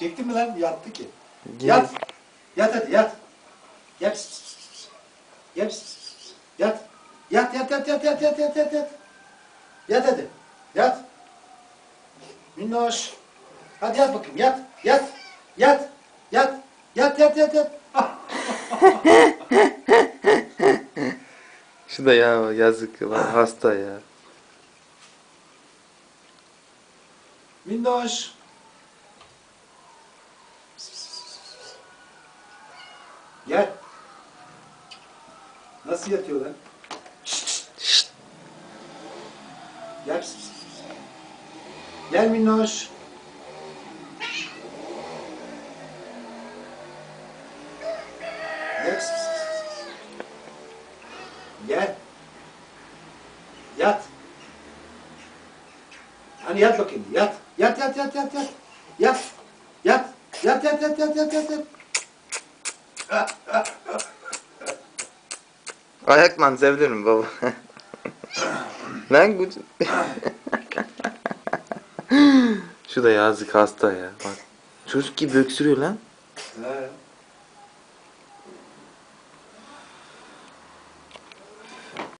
Çektin mi lan? Yattı ki. Yat. Yat hadi yat. Yat. Yat. Yat. Yat yat yat yat yat yat yat yat yat. Yat hadi. Yat. Minnoş. Hadi yat bakayım yat. Yat. Yat. Yat. Yat yat yat yat. Şu da ya yazık hasta ya. Minnoş. Gel. Nasıl yatıyor lan? Gel. Gel Minnoş. Gel. Gel. Yat. Hani yat bakayım. Yat. Yat yat yat yat yat. Yat. Yat. Yat yat yat yat yat yat. yat. Ayakla sevdin mi baba? lan bu... Şu da yazık hasta ya. Bak. Çocuk gibi öksürüyor lan.